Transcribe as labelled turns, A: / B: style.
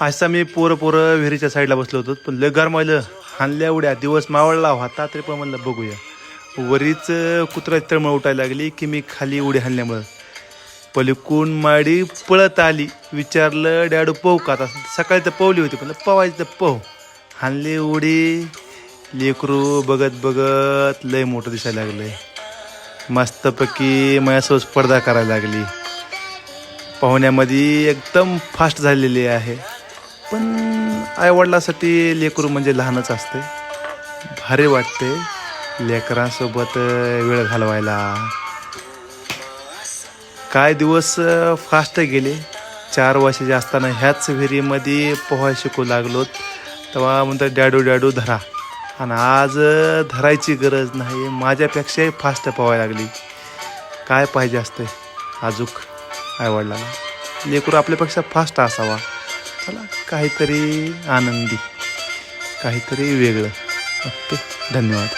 A: असं मी पोरं पोरं विहिरीच्या साईडला बसलो होतो पण लय गरमायलं हानल्या उड्या दिवस मावळला होता तरी पण म्हणलं बघूया. वरीच कुत्रा तळमळ उठायला लागली की मी खाली उडी हाणल्यामुळं. पलिकून माडी पळत आली. विचारलं डॅडू पोहू का आता? सकाळी तर पवली होती पण पवायची तर पोह. हानली उडी. लेकरू बघत बघत लय मोठं दिसायला लागलंय. मस्तपैकी माझ्यासोबत स्पर्धा करायला लागली. पाहुण्यामध्ये एकदम फास्ट झालेली आहे. पण आईवडिलासाठी लेकरू म्हणजे लहानच असते. भारी वाटते लेकरांसोबत वेळ घालवायला. काय दिवस फास्ट गेले. चार वर्षाचे असताना ह्याच विहिरीमध्ये पोहाय शिकू लागलो. तेव्हा म्हणतात डॅडू डॅडू धरा. आणि आज धरायची गरज नाही. माझ्यापेक्षाही फास्ट पोहायला लागली. काय पाहिजे असते? अजूक आईवडिलाला लेकरू आपल्यापेक्षा फास्ट असावा. चला काहीतरी आनंदी काहीतरी वेगळं. ओके धन्यवाद.